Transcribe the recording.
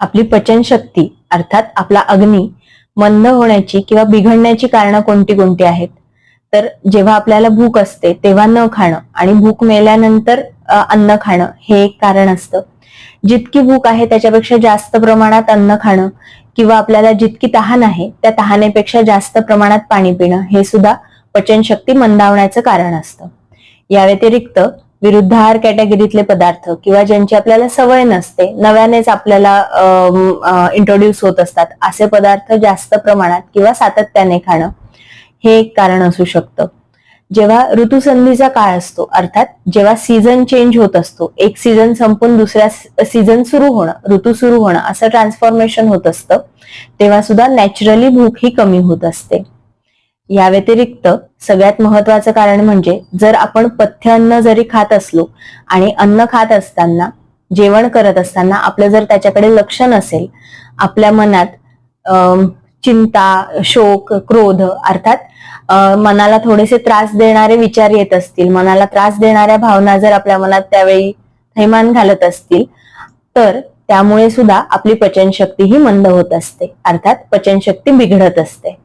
आपली पचनशक्ती अर्थात आपला अग्नी मंद होण्याची किंवा बिघडण्याची कारणं कोणती कोणती आहेत? तर जेव्हा आपल्याला भूक असते तेव्हा न खाणं आणि भूक मेल्यानंतर अन्न खाणं हे एक कारण असतं. जितकी भूक आहे त्याच्यापेक्षा जास्त प्रमाणात अन्न खाणं किंवा आपल्याला जितकी तहान आहे त्या तहानेपेक्षा जास्त प्रमाणात पाणी पिणं हे सुद्धा पचनशक्ती मंदावण्याचं कारण असतं. या व्यतिरिक्त विरुद्ध आहार कॅटेगरीतले पदार्थ किंवा ज्यांची आपल्याला सवय नसते नव्यानेच आपल्याला इंट्रोड्यूस होत असतात असे पदार्थ जास्त प्रमाणात किंवा सातत्याने खाणं हे एक कारण असू शकतं. जेव्हा ऋतुसंधीचा काळ असतो अर्थात जेव्हा सीझन चेंज होत असतो एक सीझन संपून दुसऱ्या सीझन सुरू होणं ऋतू सुरू होणं असं ट्रान्सफॉर्मेशन होत असतं तेव्हा सुद्धा नॅचरली भूक ही कमी होत असते. या व्यतिरिक्त सगळ्यात महत्वाचं कारण म्हणजे जर आपण पथ्य अन्न जरी खात असलो आणि अन्न खात असताना जेवण करत असताना आपलं जर त्याच्याकडे लक्ष नसेल आपल्या मनात अम, चिंता शोक क्रोध अर्थात मनाला थोडेसे त्रास देणारे विचार येत असतील मनाला त्रास देणाऱ्या भावना जर आपल्या मनात त्यावेळी थैमान घालत असतील तर त्यामुळे सुद्धा आपली पचनशक्ती ही मंद होत असते अर्थात पचनशक्ती बिघडत असते.